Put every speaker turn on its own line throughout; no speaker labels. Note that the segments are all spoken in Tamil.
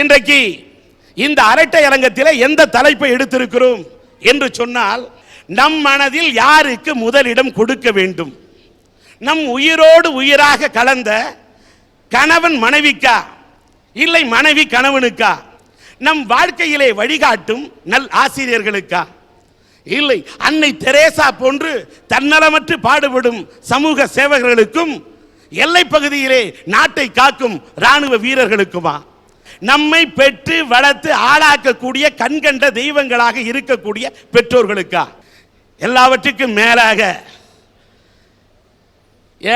இன்றைக்கு இந்த அரட்டை அரங்கத்தில் எந்த தலைப்பை எடுத்திருக்கிறோம் என்று சொன்னால் நம் மனதில் யாருக்கு முதலிடம் கொடுக்க வேண்டும் நம் உயிரோடு உயிராக கலந்த கணவன் மனைவிக்கா இல்லை மனைவி கணவனுக்கா நம் வாழ்க்கையிலே வழிகாட்டும் நல் ஆசிரியர்களுக்கா இல்லை அன்னை தெரேசா போன்று தன்னலமற்று பாடுபடும் சமூக சேவகர்களுக்கும் எல்லைப் பகுதியிலே நாட்டை காக்கும் ராணுவ வீரர்களுக்குமா நம்மை பெற்று வளர்த்து ஆளாக்கக்கூடிய கண்கண்ட தெய்வங்களாக இருக்கக்கூடிய பெற்றோர்களுக்கா எல்லாவற்றுக்கும் மேலாக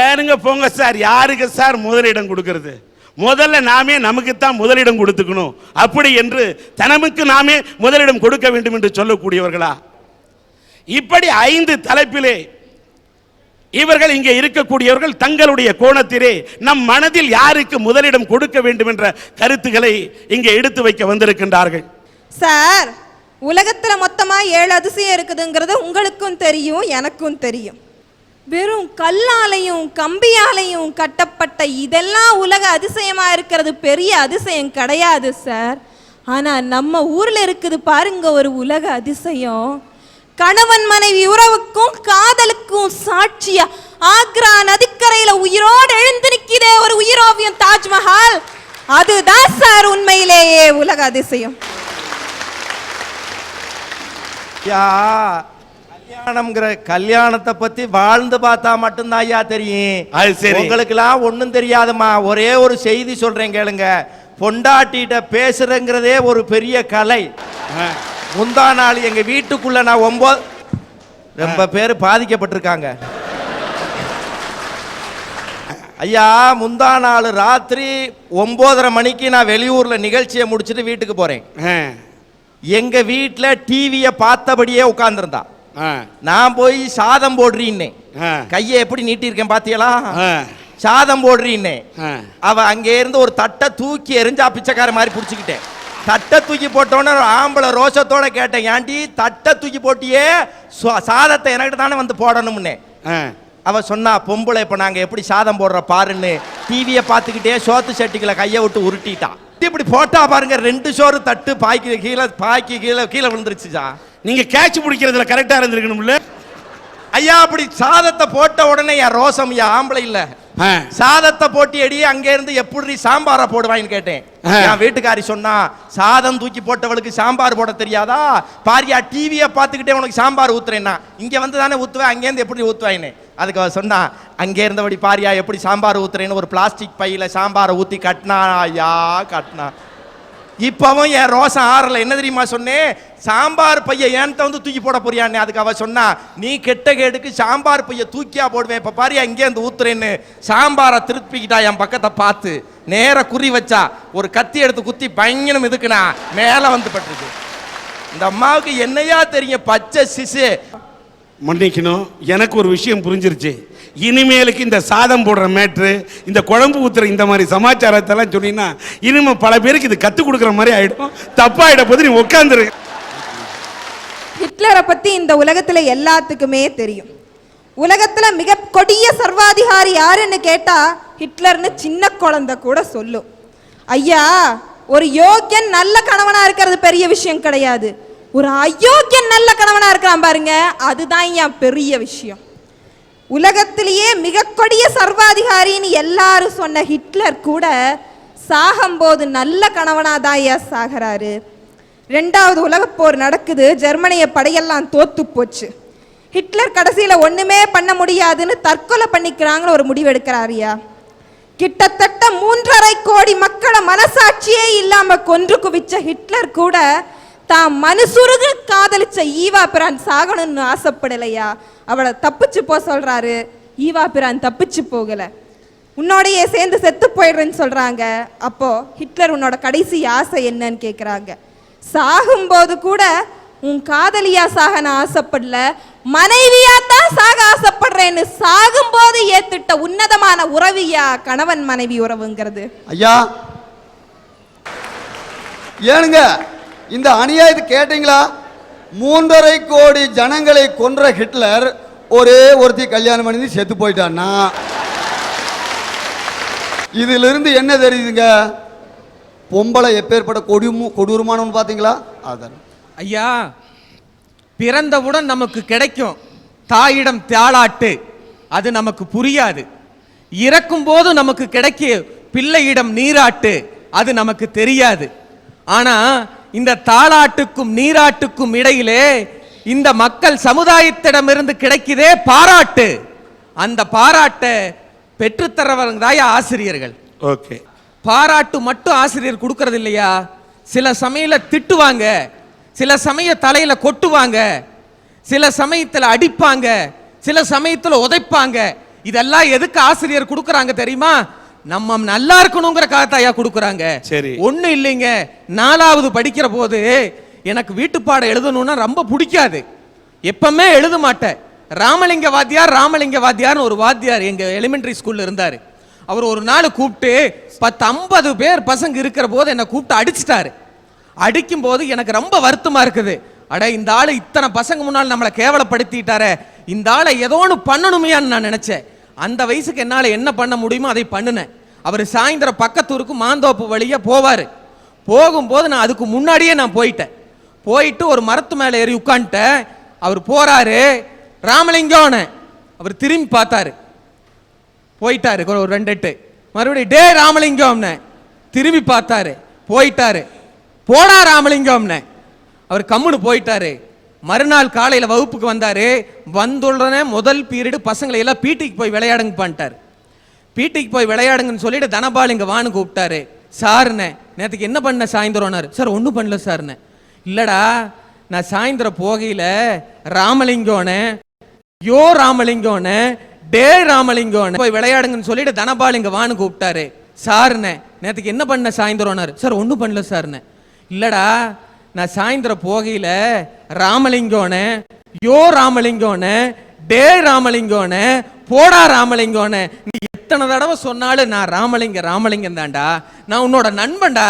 ஏனுங்க போங்க சார் யாருக்கு சார் முதலிடம் கொடுக்கறது முதல்ல நாமே நமக்கு தான் முதலிடம் கொடுத்துக்கணும் அப்படி என்று தனமுக்கு நாமே முதலிடம் கொடுக்க வேண்டும் என்று சொல்லக்கூடியவர்களா இப்படி ஐந்து தலைப்பிலே இவர்கள் இங்கே இருக்கக்கூடியவர்கள் தங்களுடைய கோணத்திலே நம் மனதில் யாருக்கு முதலிடம் கொடுக்க வேண்டும் என்ற கருத்துக்களை இங்கே எடுத்து வைக்க வந்திருக்கின்றார்கள்
சார் உலகத்தில் மொத்தமாக ஏழு அதிசயம் இருக்குதுங்கிறது உங்களுக்கும் தெரியும் எனக்கும் தெரியும் வெறும் கல்லாலையும் கம்பியாலையும் கட்டப்பட்ட இதெல்லாம் உலக அதிசயமாக இருக்கிறது பெரிய அதிசயம் கிடையாது சார் ஆனால் நம்ம ஊரில் இருக்குது பாருங்க ஒரு உலக அதிசயம் கணவன் மனைவி உறவுக்கும் காதலுக்கும் சாட்சியா ஆக்ரா நதிக்கரையில உயிரோடு எழுந்து நிக்கிறே ஒரு உயிரோவியம் தாஜ்மஹால் அதுதான் சார் உண்மையிலேயே உலக அதிசயம்
கல்யாணம்ங்கிற கல்யாணத்தை பத்தி வாழ்ந்து பார்த்தா மட்டும்தான் ஐயா தெரியும் அது சரி உங்களுக்கு எல்லாம் ஒன்னும் தெரியாதுமா ஒரே ஒரு செய்தி சொல்றேன் கேளுங்க பொண்டாட்டிட்ட பேசுறேங்கிறதே ஒரு பெரிய கலை முந்தா நாள் எங்கள் வீட்டுக்குள்ளே நான் ஒம்பது ரொம்ப பேர் பாதிக்கப்பட்டிருக்காங்க ஐயா முந்தா நாள் ராத்திரி ஒம்போதரை மணிக்கு நான் வெளியூரில் நிகழ்ச்சியை முடிச்சுட்டு வீட்டுக்கு போகிறேன் எங்கள் வீட்டில் டிவியை பார்த்தபடியே உட்காந்துருந்தா நான் போய் சாதம் போடுறீன்னே கையை எப்படி நீட்டிருக்கேன் பார்த்தியலா சாதம் போடுறீன்னே அவ அங்கே இருந்து ஒரு தட்டை தூக்கி எரிஞ்சா பிச்சைக்கார மாதிரி பிடிச்சிக்கிட்டேன் தட்டை தூக்கி போட்டோன்னு ஆம்பளை ரோஷத்தோட கேட்டேன் ஏண்டி தட்டை தூக்கி போட்டியே சாதத்தை எனக்கிட்ட தானே வந்து போடணும்னு அவ சொன்னா பொம்பளை இப்போ நாங்கள் எப்படி சாதம் போடுற பாருன்னு டிவியை பார்த்துக்கிட்டே சோத்து சட்டிகளை கையை விட்டு உருட்டிட்டான் இப்படி போட்டா பாருங்க ரெண்டு சோறு தட்டு பாய்க்கு கீழே பாய்க்கு கீழே கீழே விழுந்துருச்சுச்சா நீங்க கேட்ச் பிடிக்கிறதுல கரெக்டா இருந்திருக்கணும்ல ஐயா அப்படி சாதத்தை போட்ட உடனே என் ரோசம் யா ஆம்பளை இல்ல சாதத்தை போட்டி அடி அங்க இருந்து எப்படி சாம்பார போடுவாயின்னு கேட்டேன் என் வீட்டுக்காரி சொன்னா சாதம் தூக்கி போட்டவளுக்கு சாம்பார் போட தெரியாதா பாரியா டிவியை பார்த்துக்கிட்டே உனக்கு சாம்பார் ஊத்துறேன்னா இங்க வந்து தானே ஊத்துவேன் இருந்து எப்படி ஊத்துவாயின்னு அதுக்கு அவர் சொன்னா அங்கே இருந்தபடி பாரியா எப்படி சாம்பார் ஊத்துறேன்னு ஒரு பிளாஸ்டிக் பையில சாம்பாரை ஊத்தி கட்டினா ஐயா கட்டினா இப்போவும் என் ரோசம் ஆறல என்ன தெரியுமா சொன்னேன் சாம்பார் பைய ஏன் வந்து தூக்கி போட போறியான்னு அதுக்கு அவள் சொன்னா நீ கெட்ட கேடுக்கு சாம்பார் பைய தூக்கியா போடுவேன் இப்போ பாரியா இங்கே இருந்து ஊத்துறேன்னு சாம்பாரை திருப்பிக்கிட்டா என் பக்கத்தை பார்த்து நேர குறி வச்சா ஒரு கத்தி எடுத்து குத்தி பயங்கரம் இதுக்குனா மேலே வந்து பட்டுருக்கு இந்த அம்மாவுக்கு என்னையா தெரியும் பச்சை சிசு
மன்னிக்கணும் எனக்கு ஒரு விஷயம் புரிஞ்சிருச்சு இனிமேலுக்கு இந்த சாதம் போடுற மேட்ரு இந்த குழம்பு ஊத்துற இந்த மாதிரி சமாச்சாரத்தெல்லாம் சொன்னீங்கன்னா இனிமேல் பல பேருக்கு இது கத்துக் கொடுக்குற மாதிரி ஆயிடும் தப்பாகிட போது நீ உட்காந்துரு
ஹிட்லரை பத்தி இந்த உலகத்துல எல்லாத்துக்குமே தெரியும் உலகத்துல மிக கொடிய சர்வாதிகாரி யாருன்னு கேட்டா ஹிட்லர்னு சின்ன குழந்தை கூட சொல்லும் ஐயா ஒரு யோக்கியன் நல்ல கணவனா இருக்கிறது பெரிய விஷயம் கிடையாது ஒரு அயோக்கியன் நல்ல கணவனா இருக்கிறான் பாருங்க அதுதான் என் பெரிய விஷயம் உலகத்திலேயே மிக கொடிய சர்வாதிகாரின்னு எல்லாரும் சொன்ன ஹிட்லர் கூட சாகும்போது நல்ல கணவனாக தான் ஐயா ஆகிறாரு ரெண்டாவது உலகப்போர் நடக்குது ஜெர்மனிய படையெல்லாம் தோத்து போச்சு ஹிட்லர் கடைசியில் ஒன்றுமே பண்ண முடியாதுன்னு தற்கொலை பண்ணிக்கிறாங்கன்னு ஒரு முடிவு எடுக்கிறாரியா கிட்டத்தட்ட மூன்றரை கோடி மக்களை மனசாட்சியே இல்லாமல் கொன்று குவிச்ச ஹிட்லர் கூட தான் மனசுருக காதலிச்ச ஈவா பிரான் சாகணும்னு ஆசைப்படலையா அவளை தப்பிச்சு போக சொல்றாரு ஈவா பிரான் தப்பிச்சு போகல உன்னோடையே சேர்ந்து செத்து போயிடுறேன்னு சொல்றாங்க அப்போ ஹிட்லர் உன்னோட கடைசி ஆசை என்னன்னு கேட்குறாங்க சாகும்போது கூட உன் காதலியா சாக நான் ஆசைப்படல மனைவியா தான் சாக ஆசைப்படுறேன்னு சாகும்போது ஏத்துட்ட உன்னதமான உறவியா கணவன் மனைவி உறவுங்கிறது
ஐயா ஏனுங்க இந்த அணியா இது கேட்டீங்களா மூன்றரை கோடி ஜனங்களை கொன்ற ஹிட்லர் ஒரே ஒருத்தி கல்யாணம் பண்ணி செத்து போயிட்டான்னா இதிலிருந்து என்ன தெரியுதுங்க பொம்பளை எப்பேற்பட்ட கொடிமு கொடூரமானவன் பார்த்தீங்களா அதன்
ஐயா பிறந்தவுடன் நமக்கு கிடைக்கும் தாயிடம் தியாலாட்டு அது நமக்கு புரியாது இறக்கும் போது நமக்கு கிடைக்க பிள்ளையிடம் நீராட்டு அது நமக்கு தெரியாது ஆனால் இந்த தாளாட்டுக்கும் நீராட்டுக்கும் இடையிலே இந்த மக்கள் சமுதாயத்திடமிருந்து கிடைக்கிறதே பாராட்டு அந்த பாராட்டை பெற்றுத்தரவங்க தாயா ஆசிரியர்கள் ஓகே பாராட்டு மட்டும் ஆசிரியர் கொடுக்கறது இல்லையா சில சமையல திட்டுவாங்க சில சமய தலையில கொட்டுவாங்க சில சமயத்தில் அடிப்பாங்க சில சமயத்தில் உதைப்பாங்க இதெல்லாம் எதுக்கு ஆசிரியர் கொடுக்குறாங்க தெரியுமா நம்ம நல்லா இருக்கணுங்கிற காத்தாயா கொடுக்குறாங்க சரி ஒன்றும் இல்லைங்க நாலாவது படிக்கிற போது எனக்கு வீட்டுப்பாடம் எழுதணும்னா ரொம்ப பிடிக்காது எப்பவுமே எழுத மாட்டேன் ராமலிங்க வாத்தியார் ராமலிங்க வாத்தியார்னு ஒரு வாத்தியார் எங்கள் எலிமெண்ட்ரி ஸ்கூலில் இருந்தார் அவர் ஒரு நாள் கூப்பிட்டு பத்து ஐம்பது பேர் பசங்க இருக்கிற போது என்னை கூப்பிட்டு அடிச்சிட்டாரு அடிக்கும் போது எனக்கு ரொம்ப வருத்தமாக இருக்குது அட இந்த ஆள் இத்தனை பசங்க முன்னால் நம்மளை கேவலப்படுத்திட்டாரு இந்த ஆளை ஏதோ ஒன்று பண்ணணுமையான்னு நான் நினச்சேன் அந்த வயசுக்கு என்னால் என்ன பண்ண முடியுமோ அதை பண்ணினேன் அவர் சாயந்தரம் பக்கத்தூருக்கு மாந்தோப்பு வழியாக போவார் போகும்போது நான் அதுக்கு முன்னாடியே நான் போயிட்டேன் போயிட்டு ஒரு மரத்து மேலே ஏறி உட்காந்துட்டேன் அவர் போகிறாரு ராமலிங்கம்னு அவர் திரும்பி பார்த்தாரு போயிட்டாரு ஒரு ரெண்டு எட்டு மறுபடியும் டே ராமலிங்கம்னு திரும்பி பார்த்தாரு போயிட்டாரு போனா ராமலிங்கம்னு அவர் கம்முன்னு போயிட்டாரு மறுநாள் காலையில் வகுப்புக்கு வந்தார் வந்துள்ளனே முதல் பீரியடு பசங்களை எல்லாம் பீட்டிக்கு போய் விளையாடுங்க பண்ணிட்டார் பீட்டிக்கு போய் விளையாடுங்கன்னு சொல்லிட்டு தனபால் இங்கே வானு கூப்பிட்டாரு சார்ண்ணே நேற்றுக்கு என்ன பண்ண சாயந்தரம்னாரு சார் ஒன்றும் பண்ணல சார்ண்ணே இல்லைடா நான் சாயந்தரம் போகையில் ராமலிங்கோனே யோ ராமலிங்கோனே டே ராமலிங்கோனே போய் விளையாடுங்கன்னு சொல்லிட்டு தனபால் இங்கே வானு கூப்பிட்டாரு சார்ண்ணே நேற்றுக்கு என்ன பண்ண சாயந்தரம்னாரு சார் ஒன்றும் பண்ணல சார்ண்ணே இல்லைடா நான் சாயந்தரம் போகையில் ராமலிங்கோன யோ ராமலிங்கோன டே ராமலிங்கோன போடா ராமலிங்கோன நீ எத்தனை தடவை சொன்னாலும் நான் ராமலிங்க ராமலிங்கம் தான்டா நான் உன்னோட நண்பன்டா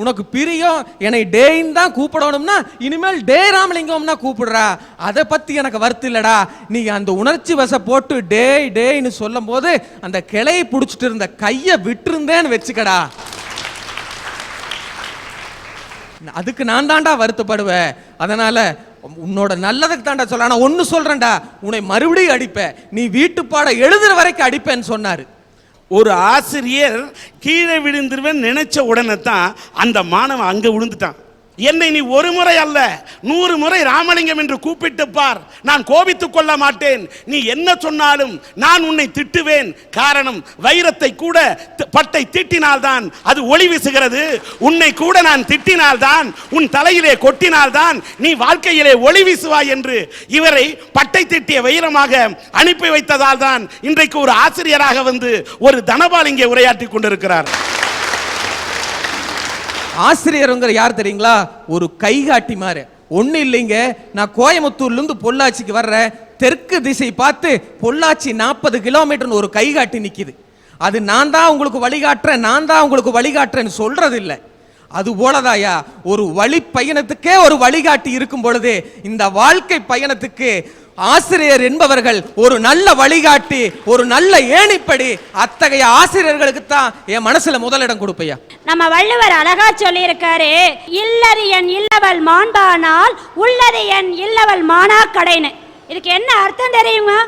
உனக்கு பிரியம் என்னை டேன்னு தான் கூப்பிடணும்னா இனிமேல் டே ராமலிங்கம்னா கூப்பிடுறா அதை பற்றி எனக்கு வருத்து இல்லடா நீ அந்த உணர்ச்சி வச போட்டு டே டேன்னு சொல்லும் போது அந்த கிளையை பிடிச்சிட்டு இருந்த கையை விட்டுருந்தேன்னு வச்சுக்கடா அதுக்கு நான் தாண்டா வருத்தப்படுவேன் அதனால் உன்னோட நல்லதுக்கு தாண்டா சொல்ல ஆனால் ஒன்று சொல்கிறேன்டா உன்னை மறுபடியும் அடிப்பேன் நீ வீட்டு எழுதுகிற வரைக்கும் அடிப்பேன்னு சொன்னார் ஒரு ஆசிரியர் கீழே விழுந்துருவேன் நினைச்ச உடனே தான் அந்த மாணவன் அங்கே விழுந்துட்டான் என்னை நீ ஒரு முறை அல்ல நூறு முறை ராமலிங்கம் என்று கூப்பிட்டு பார் நான் கோபித்துக் கொள்ள மாட்டேன் நீ என்ன சொன்னாலும் நான் உன்னை திட்டுவேன் காரணம் வைரத்தை கூட பட்டை திட்டினால்தான் அது ஒளி வீசுகிறது உன்னை கூட நான் திட்டினால்தான் உன் தலையிலே கொட்டினால்தான் நீ வாழ்க்கையிலே ஒளி வீசுவாய் என்று இவரை பட்டை திட்டிய வைரமாக அனுப்பி வைத்ததால் தான் இன்றைக்கு ஒரு ஆசிரியராக வந்து ஒரு தனபால் இங்கே உரையாற்றி கொண்டிருக்கிறார் ஆசிரியருங்கிற யார் தெரியுங்களா ஒரு கைகாட்டி மாதிரி ஒன்றும் இல்லைங்க நான் கோயம்புத்தூர்லேருந்து பொள்ளாச்சிக்கு வர்றேன் தெற்கு திசை பார்த்து பொள்ளாச்சி நாற்பது கிலோமீட்டர்னு ஒரு கைகாட்டி நிற்கிது அது நான் தான் உங்களுக்கு வழிகாட்டுறேன் நான் தான் உங்களுக்கு வழிகாட்டுறேன்னு சொல்கிறது இல்லை அது போலதாயா ஒரு வழி பயணத்துக்கே ஒரு வழிகாட்டி இருக்கும் பொழுது இந்த வாழ்க்கை பயணத்துக்கு ஆசிரியர் என்பவர்கள் ஒரு நல்ல வழிகாட்டி ஒரு நல்ல ஏணிப்படி அத்தகைய ஆசிரியர்களுக்கு தான் என் மனசுல முதலிடம் கொடுப்பையா
நம்ம வள்ளுவர் அழகா சொல்லியிருக்காரு இல்லது என் இல்லவள் மாண்பானால் உள்ளது என் இல்லவள் மானா கடைன்னு இதுக்கு என்ன அர்த்தம் தெரியுமா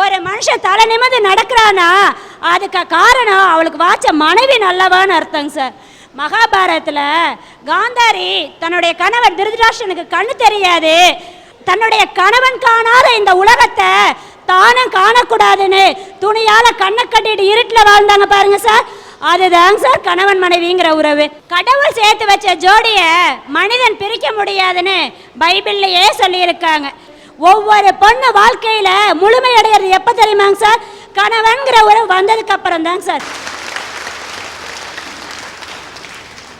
ஒரு மனுஷன் தலை நிமிந்து நடக்கிறானா அதுக்கு காரணம் அவளுக்கு வாச்ச மனைவி நல்லவான்னு அர்த்தங்க சார் மகாபாரதத்தில் காந்தாரி தன்னுடைய கணவர் திருதராஷனுக்கு கண்ணு தெரியாது தன்னுடைய கணவன் காணாத இந்த உலகத்தை தானும் காணக்கூடாதுன்னு துணியால கண்ணை கட்டிட்டு இருட்டில் வாழ்ந்தாங்க பாருங்க சார் அதுதாங்க சார் கணவன் மனைவிங்கிற உறவு கடவுள் சேர்த்து வச்ச ஜோடியை மனிதன் பிரிக்க முடியாதுன்னு பைபிள்லையே சொல்லியிருக்காங்க ஒவ்வொரு பொண்ணு வாழ்க்கையில அடையிறது எப்போ தெரியுமாங்க சார் கணவன்கிற உறவு வந்ததுக்கு அப்புறம் தாங்க சார்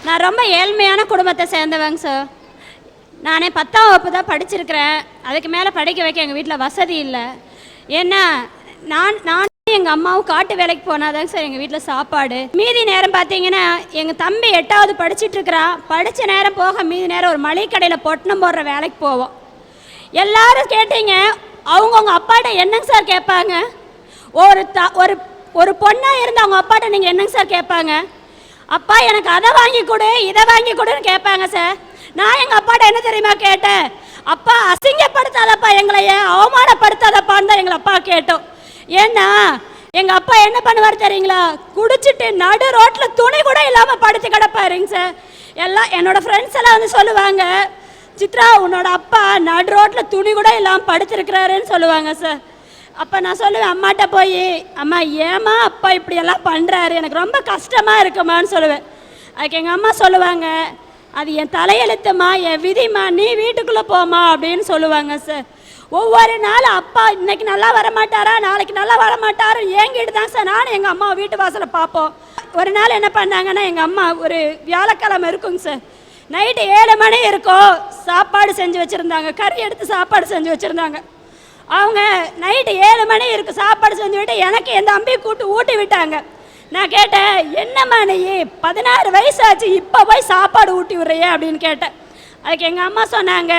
நான் ரொம்ப ஏழ்மையான குடும்பத்தை சேர்ந்தவங்க சார் நானே பத்தாம் வகுப்பு தான் படிச்சிருக்கிறேன் அதுக்கு மேலே படிக்க வைக்க எங்கள் வீட்டில் வசதி இல்லை ஏன்னா நான் நானும் எங்கள் அம்மாவும் காட்டு வேலைக்கு போனாதாங்க சார் எங்கள் வீட்டில் சாப்பாடு மீதி நேரம் பார்த்தீங்கன்னா எங்கள் தம்பி எட்டாவது படிச்சுட்டு இருக்கிறான் படித்த நேரம் போக மீதி நேரம் ஒரு மளிகை கடையில் பொட்டணம் போடுற வேலைக்கு போவோம் எல்லாரும் கேட்டீங்க அவங்கவுங்க அப்பாட்ட என்னங்க சார் கேட்பாங்க ஒரு த ஒரு ஒரு பொண்ணாக இருந்து அவங்க அப்பாட்ட நீங்கள் என்னங்க சார் கேட்பாங்க அப்பா எனக்கு அதை வாங்கி கொடு இதை வாங்கி கொடுன்னு கேட்பாங்க சார் நான் எங்கள் அப்பாட்ட என்ன தெரியுமா கேட்டேன் அப்பா அசிங்கப்படுத்தாதப்பா ஏன் அவமானப்படுத்தாதப்பான்னு தான் எங்கள் அப்பா கேட்டோம் ஏன்னா எங்கள் அப்பா என்ன பண்ணுவார் தெரியுங்களா குடிச்சிட்டு நடு ரோட்டில் துணி கூட இல்லாமல் படுத்து கிடப்பாருங்க சார் எல்லாம் என்னோட ஃப்ரெண்ட்ஸ் எல்லாம் வந்து சொல்லுவாங்க சித்ரா உன்னோட அப்பா நடு ரோட்டில் துணி கூட இல்லாமல் படுத்திருக்கிறாருன்னு சொல்லுவாங்க சார் அப்ப நான் சொல்லுவேன் அம்மாட்ட போய் அம்மா ஏமா அப்பா இப்படியெல்லாம் பண்ணுறாரு எனக்கு ரொம்ப கஷ்டமாக இருக்குமான்னு சொல்லுவேன் அதுக்கு எங்கள் அம்மா சொல்லுவாங்க அது என் தலையெழுத்துமா என் விதிமா நீ வீட்டுக்குள்ளே போமா அப்படின்னு சொல்லுவாங்க சார் ஒவ்வொரு நாளும் அப்பா இன்னைக்கு நல்லா வரமாட்டாரா நாளைக்கு நல்லா வரமாட்டாரா ஏங்கிட்டு தான் சார் நானும் எங்கள் அம்மா வீட்டு வாசலை பார்ப்போம் ஒரு நாள் என்ன பண்ணாங்கன்னா எங்கள் அம்மா ஒரு வியாழக்கிழமை இருக்குங்க சார் நைட்டு ஏழு மணி இருக்கும் சாப்பாடு செஞ்சு வச்சுருந்தாங்க கறி எடுத்து சாப்பாடு செஞ்சு வச்சுருந்தாங்க அவங்க நைட்டு ஏழு மணி இருக்கும் சாப்பாடு செஞ்சு விட்டு எனக்கு என் தம்பி கூட்டு ஊட்டி விட்டாங்க நான் கேட்டேன் என்னம்மா நீ பதினாறு வயசு ஆச்சு இப்போ போய் சாப்பாடு ஊட்டி விட்றியே அப்படின்னு கேட்டேன் அதுக்கு எங்கள் அம்மா சொன்னாங்க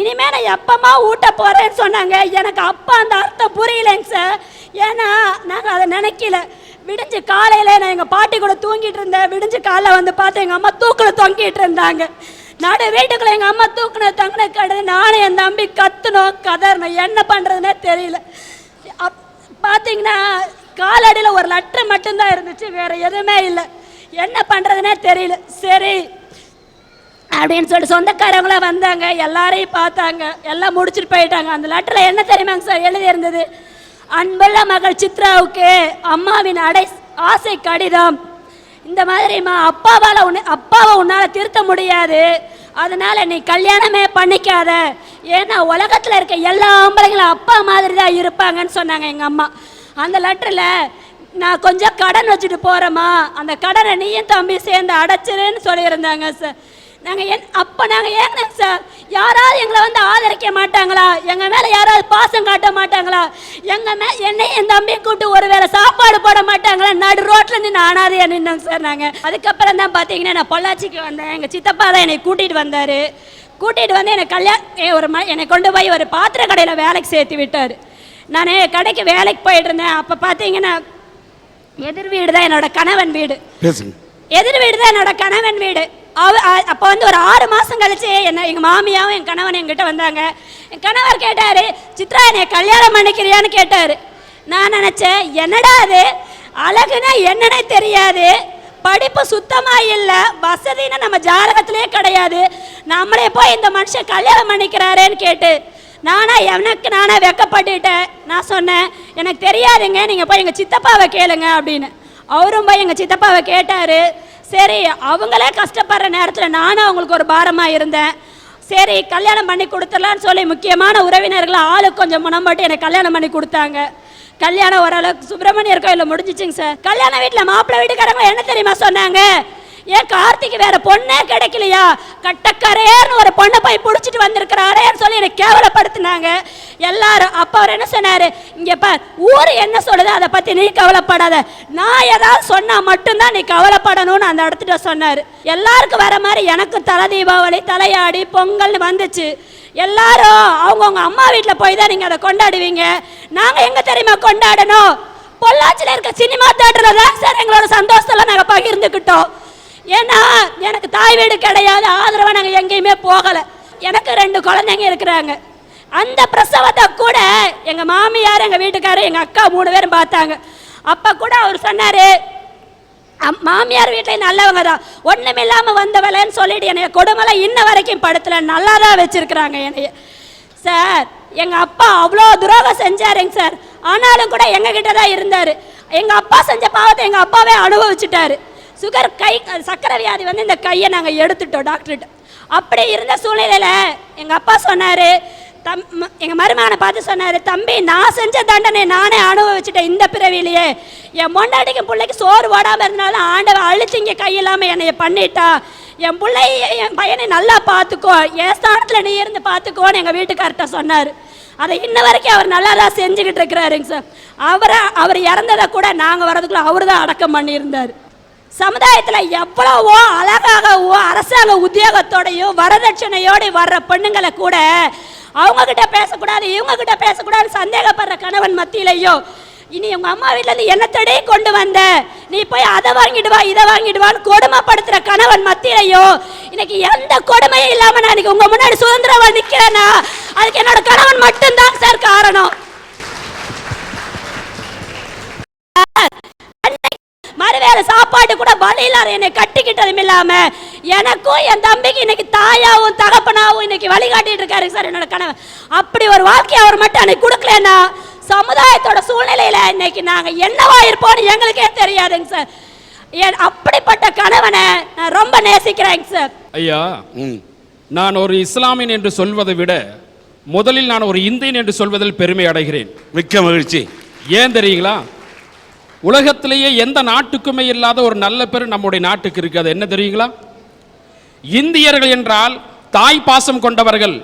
இனிமே நான் எப்பமா ஊட்ட போகிறேன்னு சொன்னாங்க எனக்கு அப்போ அந்த அர்த்தம் புரியலைங்க சார் ஏன்னா நாங்கள் அதை நினைக்கல விடிஞ்சு காலையில் நான் எங்கள் பாட்டி கூட தூங்கிட்டு இருந்தேன் விடிஞ்சு காலைல வந்து பார்த்து எங்கள் அம்மா தூக்கில் தொங்கிட்டு இருந்தாங்க நடு வீட்டுக்குள்ள எங்கள் அம்மா தூக்கின தங்கின கடை நானும் என் தம்பி கத்துனோம் கதறணும் என்ன பண்ணுறதுனே தெரியல அப் பார்த்தீங்கன்னா காலடியில் ஒரு லெட்ரு மட்டும்தான் இருந்துச்சு வேறு எதுவுமே இல்லை என்ன பண்ணுறதுனே தெரியல சரி அப்படின்னு சொல்லிட்டு சொந்தக்காரங்களாம் வந்தாங்க எல்லாரையும் பார்த்தாங்க எல்லாம் முடிச்சுட்டு போயிட்டாங்க அந்த லெட்டரில் என்ன தெரியுமாங்க சார் எழுதி இருந்தது அன்புள்ள மகள் சித்ராவுக்கு அம்மாவின் அடை ஆசை கடிதம் இந்த மாதிரிம்மா அப்பாவால் உன் அப்பாவை உன்னால் திருத்த முடியாது அதனால் நீ கல்யாணமே பண்ணிக்காத ஏன்னா உலகத்தில் இருக்க எல்லா ஆம்பளைங்களும் அப்பா மாதிரி தான் இருப்பாங்கன்னு சொன்னாங்க எங்கள் அம்மா அந்த லெட்டரில் நான் கொஞ்சம் கடன் வச்சுட்டு போகிறேம்மா அந்த கடனை நீயும் தம்பி சேர்ந்து அடைச்சிருன்னு சொல்லியிருந்தாங்க சார் நாங்கள் என் அப்போ நாங்கள் ஏங்கினோங்க சார் யாராவது எங்களை வந்து ஆதரிக்க மாட்டாங்களா எங்கள் மேலே யாராவது பாசம் காட்ட மாட்டாங்களா எங்கள் மே என்னையும் என் தம்பியை கூப்பிட்டு ஒரு வேளை சாப்பாடு போட மாட்டாங்களா நடு ரோட்டில் நின்று அனாதையாக நின்னாங்க சார் நாங்கள் அதுக்கப்புறம் தான் பார்த்தீங்கன்னா நான் பொள்ளாச்சிக்கு வந்தேன் எங்கள் சித்தப்பா தான் என்னை கூட்டிகிட்டு வந்தார் கூட்டிகிட்டு வந்து என்னை கல்யாணம் ஒரு ம என்னை கொண்டு போய் ஒரு பாத்திர கடையில் வேலைக்கு சேர்த்து விட்டார் நான் கடைக்கு வேலைக்கு போயிட்டு இருந்தேன் அப்போ பார்த்தீங்கன்னா எதிர் வீடு தான் என்னோட கணவன் வீடு எதிர் வீடு தான் என்னோட கணவன் வீடு அவ அப்போ வந்து ஒரு ஆறு மாதம் கழிச்சு என்ன எங்கள் மாமியாவும் என் கணவன் என்கிட்ட வந்தாங்க என் கணவர் கேட்டார் சித்ரா என்னை கல்யாணம் பண்ணிக்கிறியான்னு கேட்டார் நான் நினச்சேன் என்னடா அது அழகுனா என்னன்னு தெரியாது படிப்பு சுத்தமாக இல்லை வசதின்னு நம்ம ஜாதகத்திலே கிடையாது நம்மளே போய் இந்த மனுஷன் கல்யாணம் பண்ணிக்கிறாரேன்னு கேட்டு நானா எனக்கு நானே வெக்கப்பட்டுட்டேன் நான் சொன்னேன் எனக்கு தெரியாதுங்க நீங்கள் போய் எங்கள் சித்தப்பாவை கேளுங்க அப்படின்னு அவரும் போய் எங்கள் சித்தப்பாவை கேட்டார் சரி அவங்களே கஷ்டப்படுற நேரத்தில் நானும் அவங்களுக்கு ஒரு பாரமாக இருந்தேன் சரி கல்யாணம் பண்ணி கொடுத்துடலான்னு சொல்லி முக்கியமான உறவினர்களை ஆளுக்கு கொஞ்சம் முனம் போட்டு எனக்கு கல்யாணம் பண்ணி கொடுத்தாங்க கல்யாணம் ஓரளவுக்கு சுப்பிரமணியர் கோயிலில் முடிஞ்சிச்சுங்க சார் கல்யாண வீட்டில் மாப்பிள்ளை வீட்டுக்காரங்க என்ன தெரியுமா சொன்னாங்க ஏன் கார்த்திக்கு வேற பொண்ணே கிடைக்கலையா கட்டக்கரையர்னு ஒரு பொண்ணை போய் பிடிச்சிட்டு வந்திருக்கிறாரேன்னு சொல்லி என்னை கேவலப்படுத்தினாங்க எல்லாரும் அப்போ அவர் என்ன சொன்னார் இங்கே பார் ஊர் என்ன சொல்லுது அதை பற்றி நீ கவலைப்படாத நான் ஏதாவது சொன்னால் மட்டும்தான் நீ கவலைப்படணும்னு அந்த இடத்துல சொன்னார் எல்லாருக்கும் வர மாதிரி எனக்கு தலை தீபாவளி தலையாடி பொங்கல்னு வந்துச்சு எல்லாரும் அவங்கவுங்க அம்மா வீட்டில் போய் தான் நீங்கள் அதை கொண்டாடுவீங்க நாங்கள் எங்கே தெரியுமா கொண்டாடணும் பொள்ளாச்சியில் இருக்க சினிமா தேட்டரில் தான் சார் எங்களோட சந்தோஷத்தெல்லாம் நாங்கள் பகிர்ந்துக்கிட்டோம் ஏன்னா எனக்கு தாய் வீடு கிடையாது ஆதரவாக நாங்கள் எங்கேயுமே போகலை எனக்கு ரெண்டு குழந்தைங்க இருக்கிறாங்க அந்த பிரசவத்தை கூட எங்கள் மாமியார் எங்கள் வீட்டுக்காரர் எங்கள் அக்கா மூணு பேரும் பார்த்தாங்க அப்போ கூட அவர் சொன்னார் மாமியார் வீட்டில் நல்லவங்க தான் ஒன்றும் இல்லாமல் வந்தவளன்னு சொல்லிட்டு என்னைய கொடுமலை இன்ன வரைக்கும் படத்தில் நல்லா தான் வச்சுருக்குறாங்க என்னைய சார் எங்கள் அப்பா அவ்வளோ துரோகம் செஞ்சாருங்க சார் ஆனாலும் கூட எங்ககிட்ட தான் இருந்தார் எங்கள் அப்பா செஞ்ச பாவத்தை எங்கள் அப்பாவே அனுபவிச்சுட்டாரு சுகர் கை சக்கரை வியாதி வந்து இந்த கையை நாங்கள் எடுத்துட்டோம் டாக்டர்கிட்ட அப்படி இருந்த சூழ்நிலையில் எங்கள் அப்பா சொன்னார் தம் எங்கள் மருமகனை பார்த்து சொன்னார் தம்பி நான் செஞ்ச தண்டனை நானே அனுபவிச்சுட்டேன் இந்த பிறவிலேயே என் பொண்டாட்டிக்கு பிள்ளைக்கு சோறு ஓடாமல் இருந்தாலும் ஆண்டவன் அழிச்சிங்க கையில்லாமல் என்னை பண்ணிட்டா என் பிள்ளைய என் பையனை நல்லா பார்த்துக்கோ என் ஸ்தானத்தில் நீ இருந்து பார்த்துக்கோன்னு எங்கள் வீட்டுக்கார்ட்ட சொன்னார் அதை இன்ன வரைக்கும் அவர் நல்லா தான் செஞ்சுக்கிட்டு இருக்கிறாருங்க சார் அவரை அவர் இறந்ததை கூட நாங்கள் வரதுக்குள்ளே அவர் தான் அடக்கம் பண்ணியிருந்தார் சமுதாயத்தில் எவ்வளவோ அழகாகவோ அரசாங்க உத்தியோகத்தோடையும் வரதட்சணையோடு வர்ற பெண்ணுங்களை கூட அவங்கக்கிட்ட பேசக்கூடாது இவங்கக்கிட்ட பேசக்கூடாது சந்தேகப்படுற கணவன் மத்தியிலையும் இனி உங்கள் அம்மா வீட்டிலேருந்து தடையை கொண்டு வந்த நீ போய் அதை வாங்கிடுவா இதை வாங்கிடுவான்னு கொடுமைப்படுத்துகிற கணவன் மத்தியிலையோ இன்னைக்கு எந்த கொடுமையும் இல்லாமல் நான் இன்னைக்கு உங்கள் முன்னாடி சுதந்திரமாக நிற்கிறேன்னா அதுக்கு என்னோட கணவன் மட்டும்தான் சார் காரணம் மறுவேளை சாப்பாடு கூட வழியிலார் என்னை கட்டிக்கிட்டதும் இல்லாம எனக்கும் என் தம்பிக்கு இன்னைக்கு தாயாவும் தகப்பனாவும் இன்னைக்கு வழிகாட்டிட்டு இருக்காரு சார் என்னோட கனவு அப்படி ஒரு வாழ்க்கையை அவர் மட்டும் அன்னைக்கு கொடுக்கலன்னா சமுதாயத்தோட சூழ்நிலையில இன்னைக்கு நாங்க என்னவா இருப்போம்னு எங்களுக்கே தெரியாதுங்க சார் என் அப்படிப்பட்ட கணவனை நான் ரொம்ப நேசிக்கிறேங்க சார்
ஐயா நான் ஒரு இஸ்லாமியன் என்று சொல்வதை விட முதலில் நான் ஒரு இந்தியன் என்று சொல்வதில் பெருமை அடைகிறேன் மிக்க மகிழ்ச்சி ஏன் தெரியுங்களா உலகத்திலேயே எந்த நாட்டுக்குமே இல்லாத ஒரு நல்ல பேர் நம்முடைய நாட்டுக்கு இருக்கு அது என்ன தெரியுங்களா இந்தியர்கள் என்றால் தாய் பாசம் கொண்டவர்கள்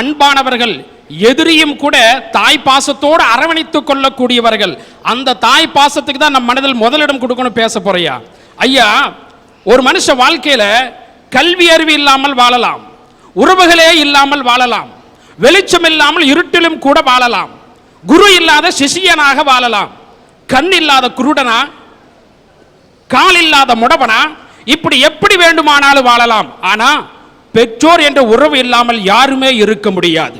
அன்பானவர்கள் எதிரியும் கூட தாய் பாசத்தோடு அரவணைத்து கொள்ளக்கூடியவர்கள் அந்த தாய் பாசத்துக்கு தான் நம்ம மனதில் முதலிடம் கொடுக்கணும் பேச போறையா ஐயா ஒரு மனுஷ வாழ்க்கையில் கல்வி அறிவு இல்லாமல் வாழலாம் உறவுகளே இல்லாமல் வாழலாம் வெளிச்சம் இல்லாமல் இருட்டிலும் கூட வாழலாம் குரு இல்லாத சிஷியனாக வாழலாம் கண் இல்லாத குருடனா கால் இல்லாத முடவனா இப்படி எப்படி வேண்டுமானாலும் வாழலாம் ஆனா பெற்றோர் என்ற உறவு இல்லாமல் யாருமே இருக்க முடியாது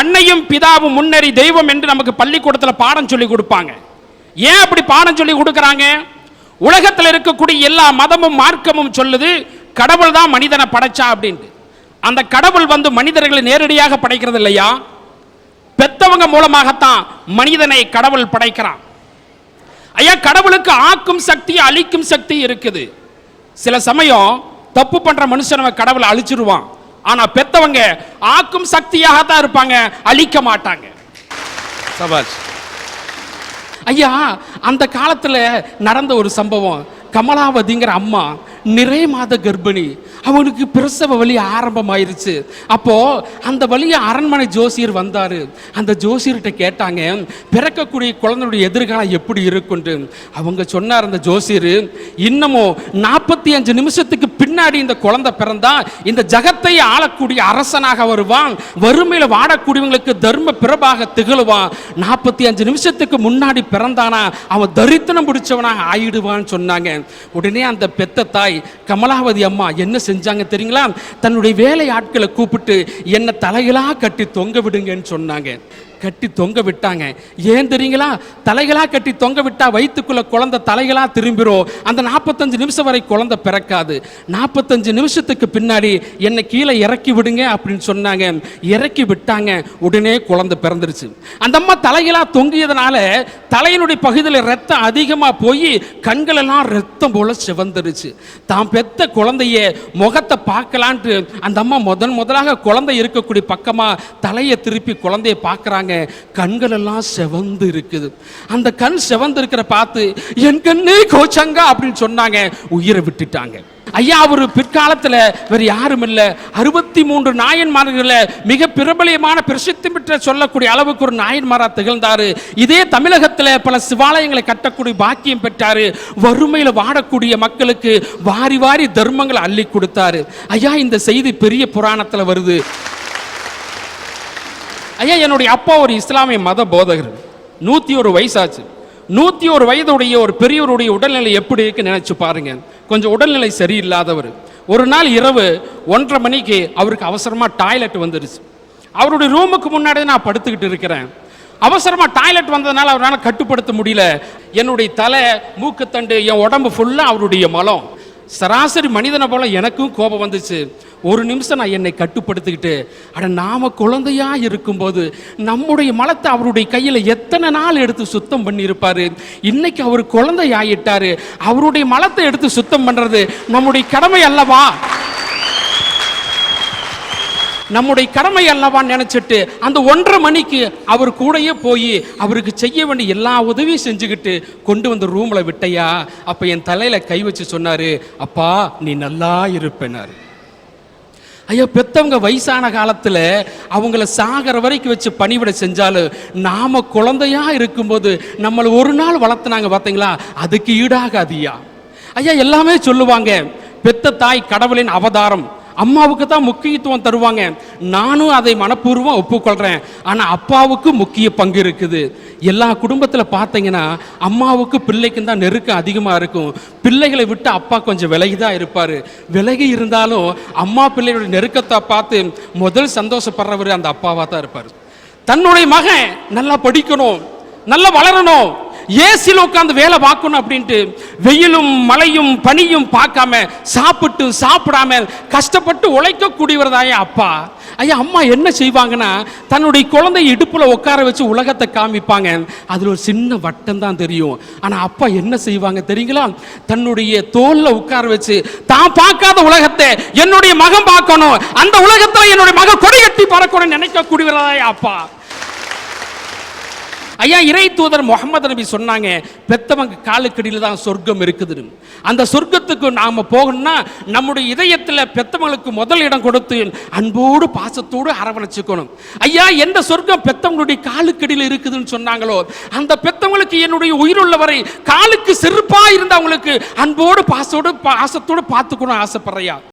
அன்னையும் பிதாவும் முன்னறி தெய்வம் என்று நமக்கு பள்ளிக்கூடத்தில் பாடம் சொல்லி கொடுப்பாங்க ஏன் அப்படி பாடம் சொல்லி கொடுக்குறாங்க உலகத்தில் இருக்கக்கூடிய எல்லா மதமும் மார்க்கமும் சொல்லுது கடவுள் தான் மனிதனை படைச்சா அப்படின்ட்டு அந்த கடவுள் வந்து மனிதர்களை நேரடியாக படைக்கிறது இல்லையா பெத்தவங்க மூலமாகத்தான் மனிதனை கடவுள் படைக்கிறான் ஐயா கடவுளுக்கு ஆக்கும் சக்தி அழிக்கும் சக்தி இருக்குது சில சமயம் தப்பு பண்ற மனுஷன் கடவுளை அழிச்சிருவான் ஆனா பெத்தவங்க ஆக்கும் சக்தியாக தான் இருப்பாங்க அழிக்க மாட்டாங்க சபாஷ் ஐயா அந்த காலத்துல நடந்த ஒரு சம்பவம் கமலாவதிங்கிற அம்மா நிறை மாத கர்ப்பிணி அவனுக்கு பிரசவ வழி ஆரம்பமாயிருச்சு அப்போ அந்த வழியை அரண்மனை ஜோசியர் வந்தார் அந்த ஜோசியர்கிட்ட கேட்டாங்க பிறக்கக்கூடிய குழந்தையுடைய எதிர்காலம் எப்படி இருக்குன்ட்டு அவங்க சொன்னார் அந்த ஜோசியர் இன்னமும் நாற்பத்தி அஞ்சு நிமிஷத்துக்கு பின்னாடி இந்த குழந்தை பிறந்தா இந்த ஜகத்தை ஆளக்கூடிய அரசனாக வருவான் வறுமையில் வாடக்கூடியவங்களுக்கு தர்ம பிறப்பாக திகழுவான் நாற்பத்தி அஞ்சு நிமிஷத்துக்கு முன்னாடி பிறந்தானா அவன் தரித்தனம் பிடிச்சவனாக ஆயிடுவான்னு சொன்னாங்க உடனே அந்த பெத்த தாய் கமலாவதி அம்மா என்ன செஞ்சாங்க தெரியுங்களா தன்னுடைய வேலை ஆட்களை கூப்பிட்டு என்னை தலையிலா கட்டி தொங்க விடுங்கன்னு சொன்னாங்க கட்டி தொங்க விட்டாங்க ஏன் தெரியுங்களா தலைகளாக கட்டி தொங்க விட்டா வயிற்றுக்குள்ள குழந்தை தலைகளாக திரும்பிடும் அந்த நாற்பத்தஞ்சு நிமிஷம் வரை குழந்தை பிறக்காது நாற்பத்தஞ்சு நிமிஷத்துக்கு பின்னாடி என்னை கீழே இறக்கி விடுங்க அப்படின்னு சொன்னாங்க இறக்கி விட்டாங்க உடனே குழந்தை பிறந்துருச்சு அந்த அம்மா தலைகளாக தொங்கியதுனால தலையினுடைய பகுதியில் ரத்தம் அதிகமாக போய் கண்களெல்லாம் ரத்தம் போல சிவந்துருச்சு தான் பெத்த குழந்தைய முகத்தை பார்க்கலான்ட்டு அந்த அம்மா முதன் முதலாக குழந்தை இருக்கக்கூடிய பக்கமாக தலையை திருப்பி குழந்தைய பார்க்குறாங்க கண்கள் எல்லாம் செவந்து இருக்குது அந்த கண் செவந்து இருக்கிற பார்த்து என் கண்ணே கோச்சங்க அப்படின்னு சொன்னாங்க உயிரை விட்டுட்டாங்க ஐயா அவர் பிற்காலத்தில் வேறு யாரும் இல்லை அறுபத்தி மூன்று நாயன்மார்களில் மிக பிரபலியமான பிரசித்தி பெற்ற சொல்லக்கூடிய அளவுக்கு ஒரு நாயன்மாராக திகழ்ந்தார் இதே தமிழகத்தில் பல சிவாலயங்களை கட்டக்கூடிய பாக்கியம் பெற்றார் வறுமையில் வாடக்கூடிய மக்களுக்கு வாரி வாரி தர்மங்களை அள்ளி கொடுத்தாரு ஐயா இந்த செய்தி பெரிய புராணத்தில் வருது ஐயா என்னுடைய அப்பா ஒரு இஸ்லாமிய மத போதகர் நூற்றி ஒரு வயசாச்சு நூற்றி ஒரு வயதுடைய ஒரு பெரியவருடைய உடல்நிலை எப்படி இருக்கு நினச்சி பாருங்க கொஞ்சம் உடல்நிலை சரியில்லாதவர் ஒரு நாள் இரவு ஒன்றரை மணிக்கு அவருக்கு அவசரமாக டாய்லெட் வந்துடுச்சு அவருடைய ரூமுக்கு முன்னாடி நான் படுத்துக்கிட்டு இருக்கிறேன் அவசரமாக டாய்லெட் வந்ததுனால அவரால் கட்டுப்படுத்த முடியல என்னுடைய தலை மூக்குத்தண்டு என் உடம்பு ஃபுல்லாக அவருடைய மலம் சராசரி மனிதனை போல எனக்கும் கோபம் வந்துச்சு ஒரு நிமிஷம் நான் என்னை கட்டுப்படுத்திக்கிட்டு அட நாம குழந்தையா இருக்கும்போது நம்முடைய மலத்தை அவருடைய கையில் எத்தனை நாள் எடுத்து சுத்தம் பண்ணியிருப்பார் இன்னைக்கு அவர் குழந்தை அவருடைய மலத்தை எடுத்து சுத்தம் பண்ணுறது நம்முடைய கடமை அல்லவா நம்முடைய கடமை அல்லவா நினச்சிட்டு அந்த ஒன்றரை மணிக்கு அவர் கூடயே போய் அவருக்கு செய்ய வேண்டிய எல்லா உதவியும் செஞ்சுக்கிட்டு கொண்டு வந்து ரூமில் விட்டையா அப்போ என் தலையில் கை வச்சு சொன்னார் அப்பா நீ நல்லா இருப்பேனார் ஐயா பெத்தவங்க வயசான காலத்தில் அவங்கள சாகிற வரைக்கும் வச்சு பணிவிட செஞ்சாலும் நாம் குழந்தையா இருக்கும்போது நம்மளை ஒரு நாள் வளர்த்துனாங்க பார்த்தீங்களா அதுக்கு ஈடாகாதியா ஐயா எல்லாமே சொல்லுவாங்க பெத்த தாய் கடவுளின் அவதாரம் அம்மாவுக்கு தான் முக்கியத்துவம் தருவாங்க நானும் அதை மனப்பூர்வம் ஒப்புக்கொள்கிறேன் ஆனால் அப்பாவுக்கு முக்கிய பங்கு இருக்குது எல்லா குடும்பத்தில் பார்த்தீங்கன்னா அம்மாவுக்கு பிள்ளைக்கும் தான் நெருக்கம் அதிகமாக இருக்கும் பிள்ளைகளை விட்டு அப்பா கொஞ்சம் விலகி தான் இருப்பார் விலகி இருந்தாலும் அம்மா பிள்ளையோட நெருக்கத்தை பார்த்து முதல் சந்தோஷப்படுறவர் அந்த அப்பாவாக தான் இருப்பார் தன்னுடைய மகன் நல்லா படிக்கணும் நல்லா வளரணும் ஏசியில் உட்காந்து வேலை பார்க்கணும் அப்படின்ட்டு வெயிலும் மழையும் பனியும் பார்க்காம சாப்பிட்டு சாப்பிடாம கஷ்டப்பட்டு உழைக்கக்கூடியவர் அப்பா ஐயா அம்மா என்ன செய்வாங்கன்னா தன்னுடைய குழந்தை இடுப்பில் உட்கார வச்சு உலகத்தை காமிப்பாங்க அதில் ஒரு சின்ன வட்டம் தான் தெரியும் ஆனால் அப்பா என்ன செய்வாங்க தெரியுங்களா தன்னுடைய தோலில் உட்கார வச்சு தான் பார்க்காத உலகத்தை என்னுடைய மகன் பார்க்கணும் அந்த உலகத்தில் என்னுடைய மகன் கொடி கட்டி பறக்கணும்னு நினைக்கக்கூடியவராய் அப்பா ஐயா இறை தூதர் முகமது நபி சொன்னாங்க பெத்தவங்க காலுக்கடியில் தான் சொர்க்கம் இருக்குதுன்னு அந்த சொர்க்கத்துக்கு நாம் போகணும்னா நம்முடைய இதயத்தில் பெத்தவங்களுக்கு முதல் இடம் கொடுத்து அன்போடு பாசத்தோடு அரவணைச்சுக்கணும் ஐயா எந்த சொர்க்கம் பெத்தவங்களுடைய காலுக்கடியில் இருக்குதுன்னு சொன்னாங்களோ அந்த பெத்தவங்களுக்கு என்னுடைய உயிருள்ளவரை வரை காலுக்கு செருப்பாக இருந்தவங்களுக்கு அன்போடு பாசோடு பாசத்தோடு பார்த்துக்கணும் ஆசைப்படுறையா